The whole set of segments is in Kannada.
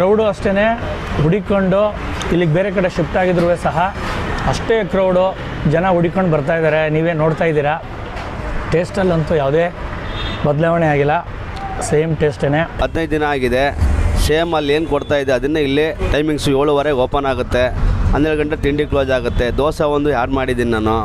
ಕ್ರೌಡು ಅಷ್ಟೇ ಹುಡಿಕೊಂಡು ಇಲ್ಲಿಗೆ ಬೇರೆ ಕಡೆ ಶಿಫ್ಟ್ ಆಗಿದ್ರು ಸಹ ಅಷ್ಟೇ ಕ್ರೌಡು ಜನ ಹುಡಿಕೊಂಡು ಬರ್ತಾ ಇದ್ದಾರೆ. ನೀವೇ ನೋಡ್ತಾ ಇದ್ದೀರಾ? ಟೇಸ್ಟಲ್ಲಂತೂ ಯಾವುದೇ ಬದಲಾವಣೆ ಆಗಿಲ್ಲ. ಸೇಮ್ ಟೇಸ್ಟೇ ಹದಿನೈದು ದಿನ ಆಗಿದೆ. ಸೇಮ್ ಅಲ್ಲಿ ಏನು ಕೊಡ್ತಾ ಇದೆ? ಅದನ್ನೇ ಇಲ್ಲಿ ಟೈಮಿಂಗ್ಸ್ ಏಳುವರೆಗೆ ಓಪನ್ ಆಗುತ್ತೆ. ಹನ್ನೆರಡು ಗಂಟೆ ತಿಂಡಿ ಕ್ಲೋಸ್ ಆಗುತ್ತೆ. ದೋಸೆ ಒಂದು ಯಾರು ಮಾಡಿದ್ದೀನಿ ನಾನು?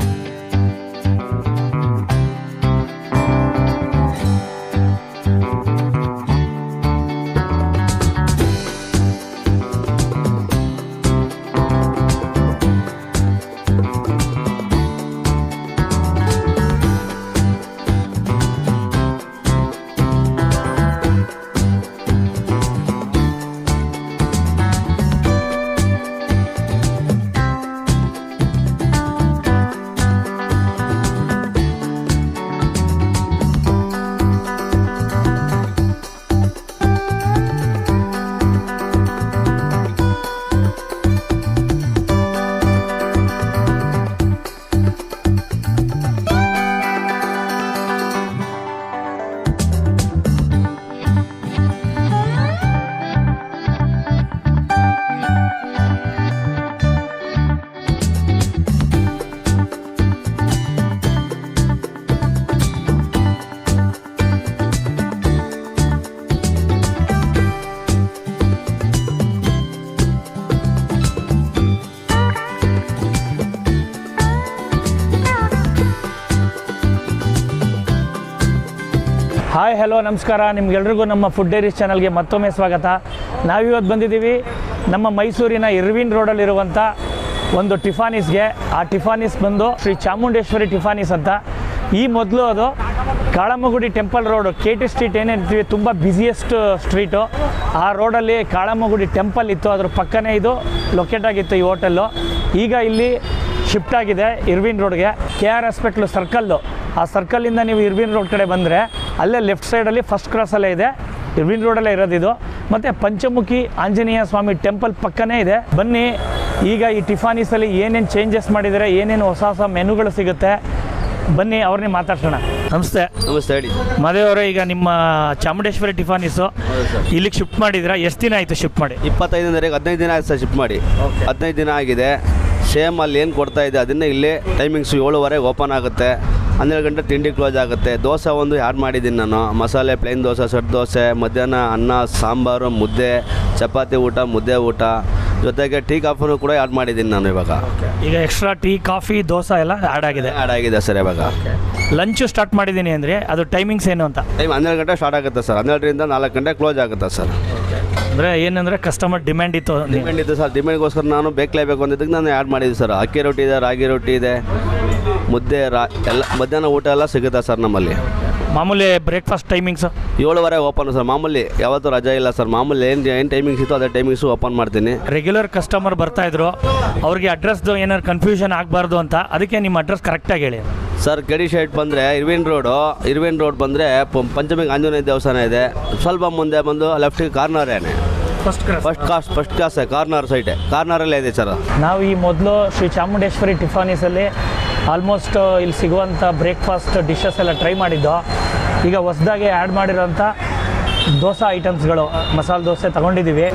ಹಲೋ, ನಮಸ್ಕಾರ. ನಿಮ್ಗೆಲ್ರಿಗೂ ನಮ್ಮ ಫುಡ್ ಡೈರೀಸ್ ಚಾನಲ್ಗೆ ಮತ್ತೊಮ್ಮೆ ಸ್ವಾಗತ. ನಾವಿವತ್ತು ಬಂದಿದ್ದೀವಿ ನಮ್ಮ ಮೈಸೂರಿನ ಇರ್ವಿನ್ ರೋಡಲ್ಲಿರುವಂಥ ಒಂದು ಟಿಫಾನೀಸ್ಗೆ. ಆ ಟಿಫಾನೀಸ್ ಬಂದು ಶ್ರೀ ಚಾಮುಂಡೇಶ್ವರಿ ಟಿಫಾನೀಸ್ ಅಂತ. ಈ ಮೊದಲು ಅದು ಕಾಳಮಗುಡಿ temple road K T street ಏನೇಳ್ತೀವಿ ತುಂಬ ಬ್ಯುಸಿಯೆಸ್ಟ್ ಸ್ಟ್ರೀಟು ಆ ರೋಡಲ್ಲಿ ಕಾಳಮಗುಡಿ ಟೆಂಪಲ್ ಇತ್ತು. ಅದ್ರ ಪಕ್ಕನೇ ಇದು ಲೊಕೇಟ್ ಆಗಿತ್ತು ಈ ಹೋಟೆಲ್ಲು ಈಗ ಇಲ್ಲಿ ಶಿಫ್ಟ್ ಆಗಿದೆ ಇರ್ವಿನ್ ರೋಡ್ಗೆ. ಕೆ ಆರ್ ಹಾಸ್ಪಿಟ್ಲು ಸರ್ಕಲ್ಲು ಆ ಸರ್ಕಲಿಂದ ನೀವು ಇರ್ವಿನ್ ರೋಡ್ ಕಡೆ ಬಂದರೆ ಅಲ್ಲೇ ಲೆಫ್ಟ್ ಸೈಡಲ್ಲಿ ಫಸ್ಟ್ ಕ್ರಾಸಲ್ಲೇ ಇದೆ. ಇರ್ವಿನ್ ರೋಡಲ್ಲೇ ಇರೋದು ಇದು. ಮತ್ತು ಪಂಚಮುಖಿ ಆಂಜನೇಯ ಸ್ವಾಮಿ ಟೆಂಪಲ್ ಪಕ್ಕನೇ ಇದೆ. ಬನ್ನಿ ಈಗ ಈ ಟಿಫಾನೀಸಲ್ಲಿ ಏನೇನು ಚೇಂಜಸ್ ಮಾಡಿದರೆ ಏನೇನು ಹೊಸ ಹೊಸ ಮೆನುಗಳು ಸಿಗುತ್ತೆ? ಬನ್ನಿ ಅವ್ರನ್ನೇ ಮಾತಾಡ್ಸೋಣ. ನಮಸ್ತೆ. ನಮಸ್ತೆ ಹೇಳಿ. ಮದುವೆಯವರೇ ಈಗ ನಿಮ್ಮ ಚಾಮುಂಡೇಶ್ವರಿ ಟಿಫಾನೀಸು ಇಲ್ಲಿಗೆ ಶಿಫ್ಟ್ ಮಾಡಿದ್ದೀರಾ ಎಷ್ಟು ದಿನ ಆಯಿತು ಶಿಫ್ಟ್ ಮಾಡಿ? ಇಪ್ಪತ್ತೈದನೇವರೆಗೆ ಹದಿನೈದು ದಿನ ಆಯ್ತು ಸರ್ ಶಿಫ್ಟ್ ಮಾಡಿ. ಹದಿನೈದು ದಿನ ಆಗಿದೆ. ಸೇಮ್ ಅಲ್ಲಿ ಏನು ಕೊಡ್ತಾ ಇದೆ ಅದನ್ನೇ ಇಲ್ಲಿ ಟೈಮಿಂಗ್ಸ್ ಏಳುವರೆಗೆ ಓಪನ್ ಆಗುತ್ತೆ. ಹನ್ನೆರಡು ಗಂಟೆ ತಿಂಡಿ ಕ್ಲೋಸ್ ಆಗುತ್ತೆ. ದೋಸೆ ಒಂದು ಆ್ಯಡ್ ಮಾಡಿದ್ದೀನಿ ನಾನು? ಮಸಾಲೆ ಪ್ಲೇನ್ ದೋಸೆ ಸೆಟ್ ದೋಸೆ ಮಧ್ಯಾಹ್ನ ಅನ್ನ ಸಾಂಬಾರು ಮುದ್ದೆ ಚಪಾತಿ ಊಟ ಮುದ್ದೆ ಊಟ. ಜೊತೆಗೆ ಟೀ ಕಾಫಿನೂ ಕೂಡ ಆ್ಯಡ್ ಮಾಡಿದ್ದೀನಿ ನಾನು ಇವಾಗ. ಈಗ ಎಕ್ಸ್ಟ್ರಾ ಟೀ ಕಾಫಿ ದೋಸೆ ಎಲ್ಲ ಆ್ಯಡ್ ಆಗಿದೆ. ಆ್ಯಡ್ ಆಗಿದೆ ಸರ್ ಇವಾಗ. ಲಂಚು ಸ್ಟಾರ್ಟ್ ಮಾಡಿದ್ದೀನಿ ಅಂದರೆ ಅದು ಟೈಮಿಂಗ್ಸ್ ಏನು ಅಂತ? ಟೈಮ್ ಹನ್ನೆರಡು ಗಂಟೆ ಸ್ಟಾರ್ಟ್ ಆಗುತ್ತೆ ಸರ್. ಹನ್ನೆರಡರಿಂದ ನಾಲ್ಕು ಗಂಟೆ ಕ್ಲೋಸ್ ಆಗುತ್ತೆ ಸರ್. ಅಂದರೆ ಏನಂದರೆ ಕಸ್ಟಮರ್ ಡಿಮ್ಯಾಂಡ್ ಇತ್ತು. ಡಿಮ್ಯಾಂಡ್ ಇತ್ತು ಸರ್. ಡಿಮ್ಯಾಂಡ್ಗೋಸ್ಕರ ನಾನು ಬೇಕಲೇಬೇಕು ಅಂದಿದ್ದಕ್ಕೆ ನಾನು ಆ್ಯಡ್ ಮಾಡಿದ್ದೆ ಸರ್. ಅಕ್ಕಿ ರೊಟ್ಟಿ ಇದೆ ರಾಗಿ ರೊಟ್ಟಿ ಇದೆ ಮುದ್ದೆ ರಾ ಎಲ್ಲ ಮಧ್ಯಾಹ್ನ ಊಟ ಎಲ್ಲ ಸಿಗುತ್ತೆ ಸರ್ ನಮ್ಮಲ್ಲಿ? ಮಾಮೂಲಿ ಬ್ರೇಕ್ಫಾಸ್ಟ್ ಟೈಮಿಂಗ್ಸ್ ಏಳುವರೆ ಓಪನ್ ಸರ್. ಮಾಮೂಲಿ ಯಾವತ್ತೂ ರಜೆ ಇಲ್ಲ ಸರ್. ಮಾಮೂಲಿ ಏನು ಏನು ಟೈಮಿಂಗ್ಸ್ ಇತ್ತು ಅದೇ ಟೈಮಿಂಗ್ಸು ಓಪನ್ ಮಾಡ್ತೀನಿ. ರೆಗ್ಯುಲರ್ ಕಸ್ಟಮರ್ ಬರ್ತಾ ಇದ್ರು. ಅವ್ರಿಗೆ ಅಡ್ರೆಸ್ದು ಏನಾದ್ರು ಕನ್ಫ್ಯೂಷನ್ ಆಗಬಾರ್ದು ಅಂತ. ಅದಕ್ಕೆ ನಿಮ್ಮ ಅಡ್ರೆಸ್ ಕರೆಕ್ಟಾಗಿ ಹೇಳಿ. ಸರ್ ಗಡಿ ಶೈಟ್ ಬಂದರೆ ಇರ್ವಿನ್ ರೋಡು ಇರ್ವಿನ್ ರೋಡ್ ಬಂದರೆ ಪಂಚಮಿ ಆಂಜನೇಯ ದೇವಸ್ಥಾನ ಇದೆ. ಸ್ವಲ್ಪ ಮುಂದೆ ಬಂದು ಲೆಫ್ಟಿಗೆ ಕಾರ್ನರೇನೆ first cross first class first class corner ಸೈಟೆ ಕಾರ್ನರಲ್ಲೇ ಇದೆ ಸರ್ ನಾವು ಈ ಮೊದಲು ಶ್ರೀ ಚಾಮುಂಡೇಶ್ವರಿ ಟಿಫಾನೀಸಲ್ಲಿ ಆಲ್ಮೋಸ್ಟ್ ಇಲ್ಲಿ ಸಿಗುವಂಥ ಬ್ರೇಕ್ಫಾಸ್ಟ್ ಡಿಶಸ್ ಎಲ್ಲ ಟ್ರೈ ಮಾಡಿದ್ದು. ಈಗ ಹೊಸದಾಗಿ ಆ್ಯಡ್ ಮಾಡಿರೋಂಥ ದೋಸೆ ಐಟಮ್ಸ್ಗಳು ಮಸಾಲೆ ದೋಸೆ ತಗೊಂಡಿದ್ದೀವಿ.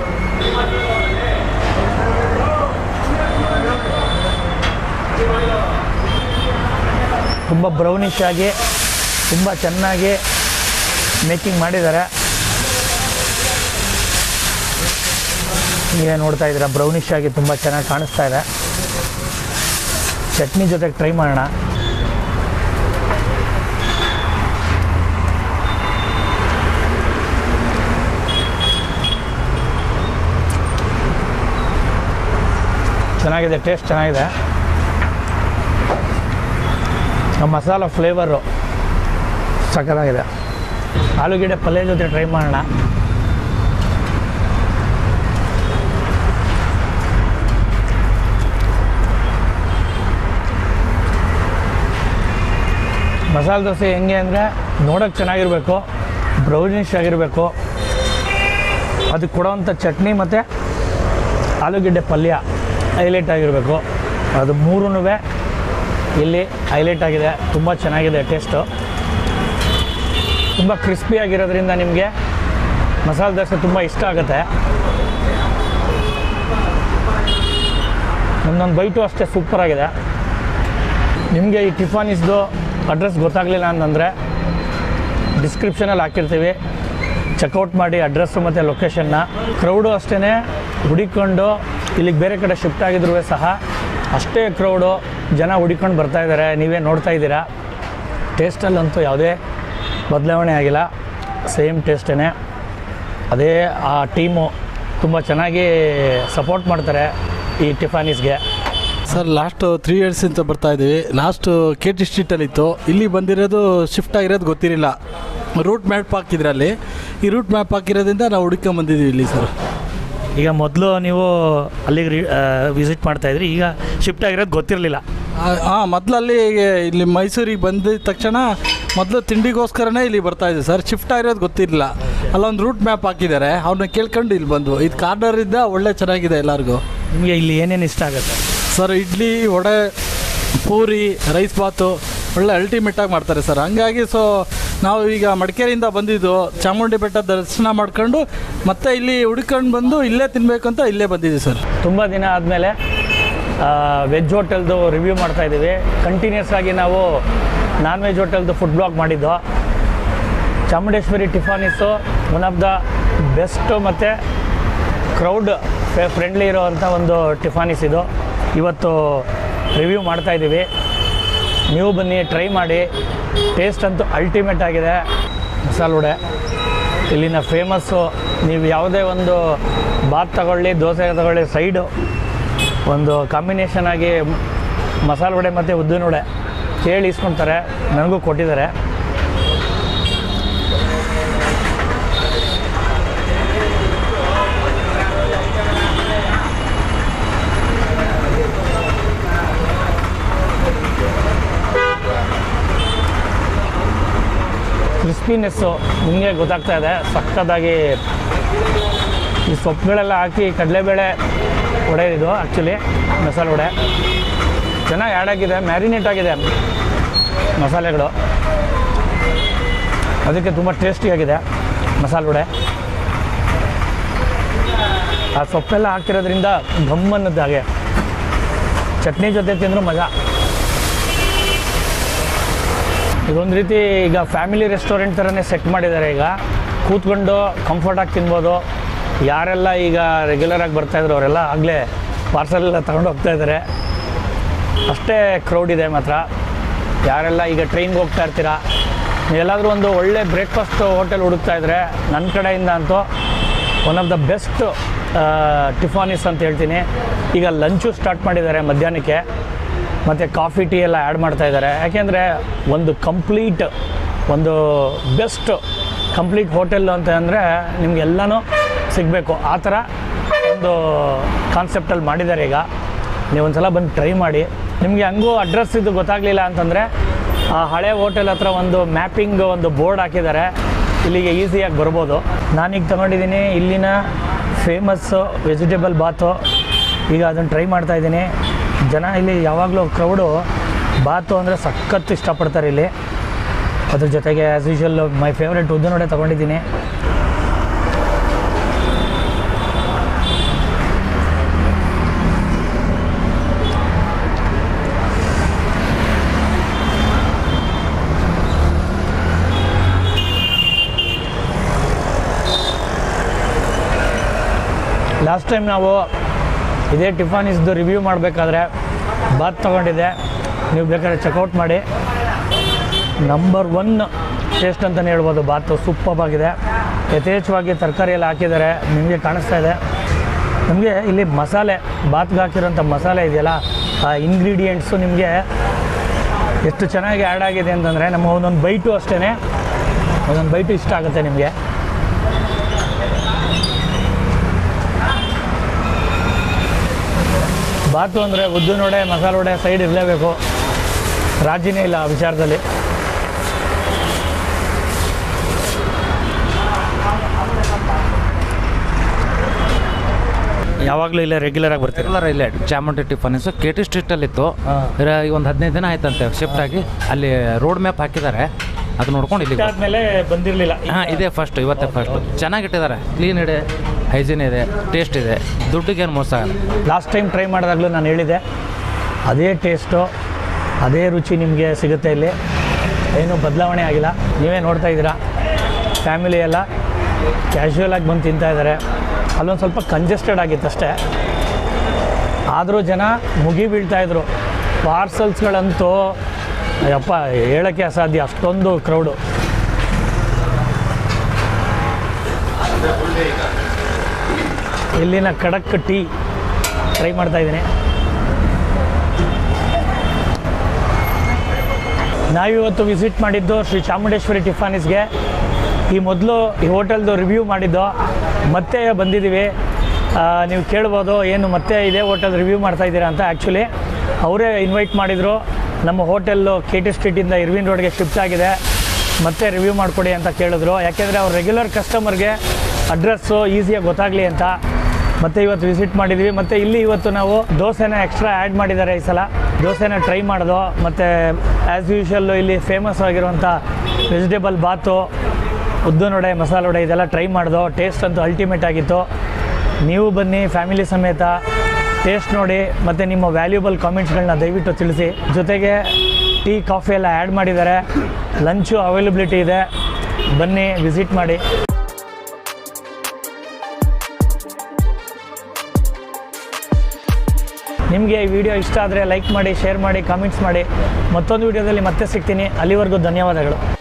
ತುಂಬ ಬ್ರೌನಿಶ್ ಆಗಿ, ತುಂಬ ಚೆನ್ನಾಗಿ ಮೇಕಿಂಗ್ ಮಾಡಿದ್ದಾರೆ. ನೀವೇ ನೋಡ್ತಾ ಇದ್ದೀರಾ ಬ್ರೌನಿಶ್ ಆಗಿ ತುಂಬ ಚೆನ್ನಾಗಿ ಕಾಣಿಸ್ತಾ ಇದೆ. ಚಟ್ನಿ ಜೊತೆಗೆ ಟ್ರೈ ಮಾಡೋಣ. ಚೆನ್ನಾಗಿದೆ ಟೇಸ್ಟ್ ಚೆನ್ನಾಗಿದೆ. ಮಸಾಲ ಫ್ಲೇವರು ಸಖತ್ತಾಗಿದೆ ಆಲೂಗಡ್ಡೆ ಪಲ್ಯ ಜೊತೆ ಟ್ರೈ ಮಾಡೋಣ. ಮಸಾಲೆ ದೋಸೆ ಹೆಂಗೆ ಅಂದರೆ ನೋಡೋಕ್ಕೆ ಚೆನ್ನಾಗಿರಬೇಕು ಬ್ರೌನಿಶ್ ಆಗಿರಬೇಕು. ಅದಕ್ಕೆ ಕೊಡೋವಂಥ ಚಟ್ನಿ ಮತ್ತು ಆಲೂಗೆಡ್ಡೆ ಪಲ್ಯ ಹೈಲೈಟ್ ಆಗಿರಬೇಕು. ಅದು ಮೂರೂ ಇಲ್ಲಿ ಹೈಲೈಟ್ ಆಗಿದೆ, ತುಂಬ ಚೆನ್ನಾಗಿದೆ ಟೇಸ್ಟು ತುಂಬ ಕ್ರಿಸ್ಪಿಯಾಗಿರೋದ್ರಿಂದ ನಿಮಗೆ ಮಸಾಲೆ ದೋಸೆ ತುಂಬ ಇಷ್ಟ ಆಗುತ್ತೆ. ಒಂದೊಂದು ಬೈಟು ಅಷ್ಟೇ ಸೂಪರಾಗಿದೆ ನಿಮಗೆ ಈ ಟಿಫಾನಿಸ್ದು ಅಡ್ರೆಸ್ ಗೊತ್ತಾಗಲಿಲ್ಲ ಅಂತಂದರೆ ಡಿಸ್ಕ್ರಿಪ್ಷನಲ್ಲಿ ಹಾಕಿರ್ತೀವಿ. ಚೆಕ್ಔಟ್ ಮಾಡಿ ಅಡ್ರೆಸ್ಸು ಮತ್ತು ಲೊಕೇಶನ್ನ ಕ್ರೌಡು ಅಷ್ಟೇ ಹುಡಿಕೊಂಡು ಇಲ್ಲಿಗೆ ಬೇರೆ ಕಡೆ ಶಿಫ್ಟ್ ಆಗಿದ್ರೂ ಸಹ ಅಷ್ಟೇ ಕ್ರೌಡು ಜನ ಹುಡಿಕೊಂಡು ಬರ್ತಾ ಇದ್ದಾರೆ ನೀವೇ ನೋಡ್ತಾ ಇದ್ದೀರಾ? ಟೇಸ್ಟಲ್ಲಂತೂ ಯಾವುದೇ ಬದಲಾವಣೆ ಆಗಿಲ್ಲ. ಸೇಮ್ ಟೇಸ್ಟೇ ಅದೇ ಆ ಟೀಮು ತುಂಬ ಚೆನ್ನಾಗಿ ಸಪೋರ್ಟ್ ಮಾಡ್ತಾರೆ ಈ ಟಿಫಾನೀಸ್ಗೆ. ಸರ್ ಲಾಸ್ಟು ತ್ರೀ ಇಯರ್ಸಿಂದ ಬರ್ತಾ ಇದ್ದೀವಿ. ಲಾಸ್ಟು ಕೆ ಟಿ ಸ್ಟ್ರೀಟಲ್ಲಿತ್ತು. ಇಲ್ಲಿ ಬಂದಿರೋದು ಶಿಫ್ಟ್ ಆಗಿರೋದು ಗೊತ್ತಿರಲಿಲ್ಲ. ರೂಟ್ ಮ್ಯಾಪ್ ಹಾಕಿದ್ರಲ್ಲಿ ಈ ರೂಟ್ ಮ್ಯಾಪ್ ಹಾಕಿರೋದ್ರಿಂದ ನಾವು ಹುಡ್ಕೊಂಬಂದಿದ್ದೀವಿ ಇಲ್ಲಿ ಸರ್. ಈಗ ಮೊದಲು ನೀವು ಅಲ್ಲಿಗೆ ವಿಸಿಟ್ ಮಾಡ್ತಾಯಿದ್ರಿ ಈಗ ಶಿಫ್ಟ್ ಆಗಿರೋದು ಗೊತ್ತಿರಲಿಲ್ಲ. ಹಾಂ ಮೊದಲು ಅಲ್ಲಿ ಇಲ್ಲಿ ಮೈಸೂರಿಗೆ ಬಂದಿದ ತಕ್ಷಣ ಮೊದಲು ತಿಂಡಿಗೋಸ್ಕರನೇ ಇಲ್ಲಿ ಬರ್ತಾ ಇದ್ದೆ ಸರ್. ಶಿಫ್ಟ್ ಆಗಿರೋದು ಗೊತ್ತಿರಲಿಲ್ಲ. ಅಲ್ಲೊಂದು ರೂಟ್ ಮ್ಯಾಪ್ ಹಾಕಿದ್ದಾರೆ. ಅವ್ರನ್ನ ಕೇಳ್ಕೊಂಡು ಇಲ್ಲಿ ಬಂದು ಇದು ಕಾರ್ನರಿಂದ ಒಳ್ಳೆ ಚೆನ್ನಾಗಿದೆ ಎಲ್ಲರಿಗೂ. ನಿಮಗೆ ಇಲ್ಲಿ ಏನೇನು ಇಷ್ಟ ಆಗುತ್ತೆ? ಸರ್ ಇಡ್ಲಿ ವಡೆ ಪೂರಿ ರೈಸ್ ಬಾತು ಒಳ್ಳೆ ಅಲ್ಟಿಮೇಟಾಗಿ ಮಾಡ್ತಾರೆ ಸರ್. ಹಂಗಾಗಿ ಸೊ ನಾವು ಈಗ ಮಡಿಕೇರಿಯಿಂದ ಬಂದಿದ್ದು ಚಾಮುಂಡಿ ಬೆಟ್ಟ ದರ್ಶನ ಮಾಡ್ಕೊಂಡು ಮತ್ತೆ ಇಲ್ಲಿ ಹುಡ್ಕೊಂಡು ಬಂದು ಇಲ್ಲೇ ತಿನ್ಬೇಕು ಅಂತ ಇಲ್ಲೇ ಬಂದಿದ್ದೀವಿ ಸರ್. ತುಂಬ ದಿನ ಆದಮೇಲೆ ವೆಜ್ ಹೋಟೆಲ್ದು ರಿವ್ಯೂ ಮಾಡ್ತಾ ಇದ್ದೀವಿ. ಕಂಟಿನ್ಯೂಸ್ ಆಗಿ ನಾವು ನಾನ್ ವೆಜ್ ಹೋಟೆಲ್ದು ಫುಡ್ ಬ್ಲಾಗ್ ಮಾಡಿದ್ದು. Chamundeshwari ಟಿಫಾನಿಸು one of the best ಮತ್ತು ಕ್ರೌಡ್ ಫ್ರೆಂಡ್ಲಿ ಇರೋವಂಥ ಒಂದು ಟಿಫಾನಿಸ್ ಇದು. ಇವತ್ತು ರಿವ್ಯೂ ಮಾಡ್ತಾ ಇದ್ದೀವಿ. ನೀವು ಬನ್ನಿ ಟ್ರೈ ಮಾಡಿ. ಟೇಸ್ಟ್ ಅಂತೂ ಅಲ್ಟಿಮೇಟ್ ಆಗಿದೆ. ಮಸಾಲೆ ವಡೆ. ಇಲ್ಲಿನ ಫೇಮಸ್ಸು ನೀವು ಯಾವುದೇ ಒಂದು ಬಾತ್ ತಗೊಳ್ಳಿ, ದೋಸೆ ತಗೊಳ್ಳಿ ಸೈಡು ಒಂದು ಕಾಂಬಿನೇಷನ್ ಆಗಿ ಮಸಾಲೆ ವಡೆ ಮತ್ತು ಉದ್ದಿನ ವಡೆ ಕೇಳಿ ಇಸ್ಕೊತಾರೆ, ನನಗೂ ಕೊಟ್ಟಿದ್ದಾರೆ. ಕ್ರಿಸ್ಪಿನೆಸ್ಸು ನಿಮಗೆ ಗೊತ್ತಾಗ್ತಾ ಇದೆ ಸಕ್ಕತ್ತಾಗಿ ಈ ಸೊಪ್ಪುಗಳೆಲ್ಲ ಹಾಕಿ ಕಡಲೆಬೇಳೆ ವಡೆ ಇದು ಆ್ಯಕ್ಚುಲಿ ಮಸಾಲೆ ವಡೆ. ಚೆನ್ನಾಗಿ ಆ್ಯಡ್ ಆಗಿದೆ ಮ್ಯಾರಿನೇಟ್ ಆಗಿದೆ ಮಸಾಲೆಗಳು. ಅದಕ್ಕೆ ತುಂಬ ಟೇಸ್ಟಿಯಾಗಿದೆ ಮಸಾಲೆ ವಡೆ. ಆ ಸೊಪ್ಪೆಲ್ಲ ಹಾಕ್ತಿರೋದ್ರಿಂದ ಘಮ್ ಅನ್ನೋದು ಹಾಗೆ. ಚಟ್ನಿ ಜೊತೆ ತಿಂದರೂ ಮಜಾ. ಇದೊಂದು ರೀತಿ ಈಗ ಫ್ಯಾಮಿಲಿ ರೆಸ್ಟೋರೆಂಟ್ ಥರನೇ ಸೆಟ್ ಮಾಡಿದ್ದಾರೆ ಈಗ. ಕೂತ್ಕೊಂಡು ಕಂಫರ್ಟಾಗಿ ತಿನ್ಬೋದು. ಯಾರೆಲ್ಲ ಈಗ ರೆಗ್ಯುಲರಾಗಿ ಬರ್ತಾಯಿದ್ರು ಅವರೆಲ್ಲ ಆಗಲೇ ಪಾರ್ಸಲ್ ತಗೊಂಡು ಹೋಗ್ತಾ ಇದ್ದಾರೆ ಅಷ್ಟೇ ಕ್ರೌಡ್ ಇದೆ ಮಾತ್ರ. ಯಾರೆಲ್ಲ ಈಗ ಟ್ರೈನ್ಗೆ ಹೋಗ್ತಾ ಇರ್ತೀರಾ? ಎಲ್ಲಾದರೂ ಒಂದು ಒಳ್ಳೆ ಬ್ರೇಕ್ಫಾಸ್ಟ್ ಹೋಟೆಲ್ ಹುಡುಕ್ತಾ ಇದ್ದರೆ ನನ್ನ ಕಡೆಯಿಂದ ಅಂತೂ one of the best Tiffanys ಅಂತ ಹೇಳ್ತೀನಿ. ಈಗ ಲಂಚು ಸ್ಟಾರ್ಟ್ ಮಾಡಿದ್ದಾರೆ ಮಧ್ಯಾಹ್ನಕ್ಕೆ. ಮತ್ತು ಕಾಫಿ ಟೀ ಎಲ್ಲ ಆ್ಯಡ್ ಮಾಡ್ತಾ ಇದ್ದಾರೆ. ಯಾಕೆಂದರೆ ಒಂದು ಕಂಪ್ಲೀಟ್ ಒಂದು ಬೆಸ್ಟ್ ಕಂಪ್ಲೀಟ್ ಹೋಟೆಲ್ ಅಂತ ಅಂದರೆ ನಿಮಗೆಲ್ಲನೂ ಸಿಗಬೇಕು. ಆ ಥರ ಒಂದು ಕಾನ್ಸೆಪ್ಟಲ್ಲಿ ಮಾಡಿದ್ದಾರೆ ಈಗ. ನೀವು ಒಂದು ಸಲ ಬಂದು ಟ್ರೈ ಮಾಡಿ. ನಿಮಗೆ ಹಂಗೂ ಅಡ್ರೆಸ್ ಇದು ಗೊತ್ತಾಗಲಿಲ್ಲ ಅಂತಂದರೆ, ಆ ಹಳೆ ಹೋಟೆಲ್ ಹತ್ರ ಒಂದು ಮ್ಯಾಪಿಂಗ್ ಒಂದು ಬೋರ್ಡ್ ಹಾಕಿದ್ದಾರೆ. ಇಲ್ಲಿಗೆ ಈಸಿಯಾಗಿ ಬರ್ಬೋದು. ನಾನೀಗ ತೊಗೊಂಡಿದ್ದೀನಿ. ಇಲ್ಲಿನ ಫೇಮಸ್ಸು ವೆಜಿಟೇಬಲ್ ಬಾತು ಈಗ ಅದನ್ನು ಟ್ರೈ ಮಾಡ್ತಾ ಇದ್ದೀನಿ. ಜನ ಇಲ್ಲಿ ಯಾವಾಗಲೂ ಕ್ರೌಡು ಬಾತು ಅಂದರೆ ಸಖತ್ತು ಇಷ್ಟಪಡ್ತಾರೆ ಇಲ್ಲಿ. ಅದ್ರ ಜೊತೆಗೆ ಆ್ಯಸ್ ಯೂಶಲ್ ಮೈ ಫೇವ್ರೆಟ್ ಉದ್ದು ನೋಡೆ ತೊಗೊಂಡಿದ್ದೀನಿ. ಲಾಸ್ಟ್ ಟೈಮ್ ನಾವು ಇದೇ ಟಿಫಾನಿಸ್ದು ರಿವ್ಯೂ ಮಾಡಬೇಕಾದ್ರೆ ಬಾತ್ ತೊಗೊಂಡಿದ್ದೆ. ನೀವು ಬೇಕಾದ್ರೆ ಚೆಕ್ಔಟ್ ಮಾಡಿ. ನಂಬರ್ ಒನ್ ಟೇಸ್ಟ್ ಅಂತಲೇ ಹೇಳ್ಬೋದು ಬಾತು ಸೂಪರ್ ಆಗಿದೆ. ಯಥೇಚ್ಛವಾಗಿ ತರಕಾರಿ ಎಲ್ಲ ಹಾಕಿದ್ದಾರೆ. ನಿಮಗೆ ಕಾಣಿಸ್ತಾ ಇದೆ. ನಮಗೆ ಇಲ್ಲಿ ಮಸಾಲೆ ಬಾತ್ಗೆ ಹಾಕಿರೋಂಥ ಮಸಾಲೆ ಇದೆಯಲ್ಲ, ಆ ಇಂಗ್ರೀಡಿಯೆಂಟ್ಸು ನಿಮಗೆ ಎಷ್ಟು ಚೆನ್ನಾಗಿ ಆ್ಯಡ್ ಆಗಿದೆ ಅಂತಂದರೆ, ನಮ್ಮ ಒಂದೊಂದು ಬೈಟು ಅಷ್ಟೇ ಒಂದೊಂದು ಬೈಟು ಇಷ್ಟ ಆಗುತ್ತೆ ನಿಮಗೆ. ಬಾತು ಅಂದರೆ ಉದ್ದಿನ ವಡೆ ಮಸಾಲೆ ವಡೆ ಸೈಡ್ ಇರಲೇಬೇಕು. ರಾಜಿನೇ ಇಲ್ಲ ಆ ವಿಚಾರದಲ್ಲಿ. ಯಾವಾಗಲೂ ಇಲ್ಲೇ ರೆಗ್ಯುಲರ್ ಆಗಿ ಬರ್ತೀವಿ ರೆಗ್ಯುಲರ್ ಇಲ್ಲೇ ಚಾಮುಂಡಿ ಟಿಫನಿಸು ಕೆ ಟಿ ಸ್ಟ್ರೀಟಲ್ಲಿತ್ತು ಒಂದು ಹದಿನೈದು ದಿನ ಆಯ್ತಂತೆ ಶಿಫ್ಟ್ ಆಗಿ. ಅಲ್ಲಿ ರೋಡ್ ಮ್ಯಾಪ್ ಹಾಕಿದ್ದಾರೆ. ಅದು ನೋಡ್ಕೊಂಡು ಇಲ್ಲಿ ಬಂದಿರಲಿಲ್ಲ. ಹಾಂ ಇದೇ ಫಸ್ಟ್ ಇವತ್ತೇ ಫಸ್ಟ್ ಚೆನ್ನಾಗಿಟ್ಟಿದ್ದಾರೆ ಕ್ಲೀನ್ ಇದೆ. ಹೈಜೀನ್ ಇದೆ ಟೇಸ್ಟ್ ಇದೆ. ದುಡ್ಡಿಗೇನು ಮೋಸ ಲಾಸ್ಟ್ ಟೈಮ್ ಟ್ರೈ ಮಾಡಿದಾಗಲೂ ನಾನು ಹೇಳಿದೆ, ಅದೇ ಟೇಸ್ಟು ಅದೇ ರುಚಿ ನಿಮಗೆ ಸಿಗುತ್ತೆ ಇಲ್ಲಿ. ಏನೂ ಬದಲಾವಣೆ ಆಗಿಲ್ಲ. ನೀವೇ ನೋಡ್ತಾ ಇದ್ದೀರಾ? ಫ್ಯಾಮಿಲಿ ಎಲ್ಲ ಕ್ಯಾಶುವಲ್ ಆಗಿ ಬಂದು ತಿಂತಾ ಇದ್ದಾರೆ. ಅಲ್ಲೊಂದು ಸ್ವಲ್ಪ ಕಂಜೆಸ್ಟೆಡ್ ಆಗಿತ್ತು ಅಷ್ಟೇ. ಆದರೂ ಜನ ಮುಗಿ ಬೀಳ್ತಾಯಿದ್ರು ಪಾರ್ಸಲ್ಸ್ಗಳಂತೂ ಅಯ್ಯಪ್ಪ, ಹೇಳೋಕ್ಕೆ ಅಸಾಧ್ಯ ಅಷ್ಟೊಂದು ಕ್ರೌಡು ಇಲ್ಲಿನ ಖಡಕ್ ಟೀ ಟ್ರೈ ಮಾಡ್ತಾ ಇದ್ದೀನಿ. ನಾವಿವತ್ತು ವಿಸಿಟ್ ಮಾಡಿದ್ದು ಶ್ರೀ ಚಾಮುಂಡೇಶ್ವರಿ ಟಿಫಾನಿಸ್ಗೆ. ಈ ಮೊದಲು ಈ ಹೋಟೆಲ್ದು ರಿವ್ಯೂ ಮಾಡಿದ್ದು, ಮತ್ತೆ ಬಂದಿದ್ದೀವಿ. ನೀವು ಕೇಳ್ಬೋದು ಏನು ಮತ್ತೆ ಇದೇ ಹೋಟೆಲ್ ರಿವ್ಯೂ ಮಾಡ್ತಾ ಇದ್ದೀರಾ ಅಂತ ಆ್ಯಕ್ಚುಲಿ ಅವರೇ ಇನ್ವೈಟ್ ಮಾಡಿದರು, ನಮ್ಮ ಹೋಟೆಲ್ಲು ಕೆ ಟಿ ಸ್ಟ್ರೀಟಿಂದ ಇರ್ವಿನ್ ರೋಡ್ಗೆ ಶಿಫ್ಟ್ ಆಗಿದೆ. ಮತ್ತೆ ರಿವ್ಯೂ ಮಾಡಿಕೊಡಿ ಅಂತ ಕೇಳಿದ್ರು. ಯಾಕೆಂದರೆ ಅವ್ರು ರೆಗ್ಯುಲರ್ ಕಸ್ಟಮರ್ಗೆ ಅಡ್ರೆಸ್ಸು ಈಸಿಯಾಗಿ ಗೊತ್ತಾಗಲಿ ಅಂತ. ಮತ್ತೆ ಇವತ್ತು ವಿಸಿಟ್ ಮಾಡಿದ್ವಿ. ಮತ್ತೆ ಇಲ್ಲಿ ಇವತ್ತು ನಾವು ದೋಸೆನ ಎಕ್ಸ್ಟ್ರಾ ಆ್ಯಡ್ ಮಾಡಿದ್ದಾರೆ ಈ ಸಲ. ದೋಸೆನ ಟ್ರೈ ಮಾಡೋದು. ಮತ್ತು ಆ್ಯಸ್ ಯೂಶಲ್ಲು ಇಲ್ಲಿ ಫೇಮಸ್ ಆಗಿರುವಂಥ ವೆಜಿಟೇಬಲ್ ಬಾತು ಉದ್ದಿನೊಡೆ ಮಸಾಲೆ ವಡೆ ಇದೆಲ್ಲ ಟ್ರೈ ಮಾಡಿದೋ. ಟೇಸ್ಟ್ ಅಂತೂ ಅಲ್ಟಿಮೇಟ್ ಆಗಿತ್ತು. ನೀವು ಬನ್ನಿ ಫ್ಯಾಮಿಲಿ ಸಮೇತ. ಟೇಸ್ಟ್ ನೋಡಿ, ಮತ್ತು ನಿಮ್ಮ ವ್ಯಾಲ್ಯೂಬಲ್ ಕಾಮೆಂಟ್ಸ್ಗಳನ್ನ ದಯವಿಟ್ಟು ತಿಳಿಸಿ. ಜೊತೆಗೆ ಟೀ, ಕಾಫಿ ಎಲ್ಲ ಆ್ಯಡ್ ಮಾಡಿದ್ದಾರೆ. ಲಂಚು ಅವೈಲಬಿಲಿಟಿ ಇದೆ. ಬನ್ನಿ ವಿಸಿಟ್ ಮಾಡಿ. ನಿಮಗೆ ಈ ವಿಡಿಯೋ ಇಷ್ಟ ಆದರೆ ಲೈಕ್ ಮಾಡಿ ಶೇರ್ ಮಾಡಿ ಕಾಮೆಂಟ್ಸ್ ಮಾಡಿ. ಮತ್ತೊಂದು ವಿಡಿಯೋದಲ್ಲಿ ಮತ್ತೆ ಸಿಗ್ತೀನಿ. ಅಲ್ಲಿವರೆಗೂ ಧನ್ಯವಾದಗಳು.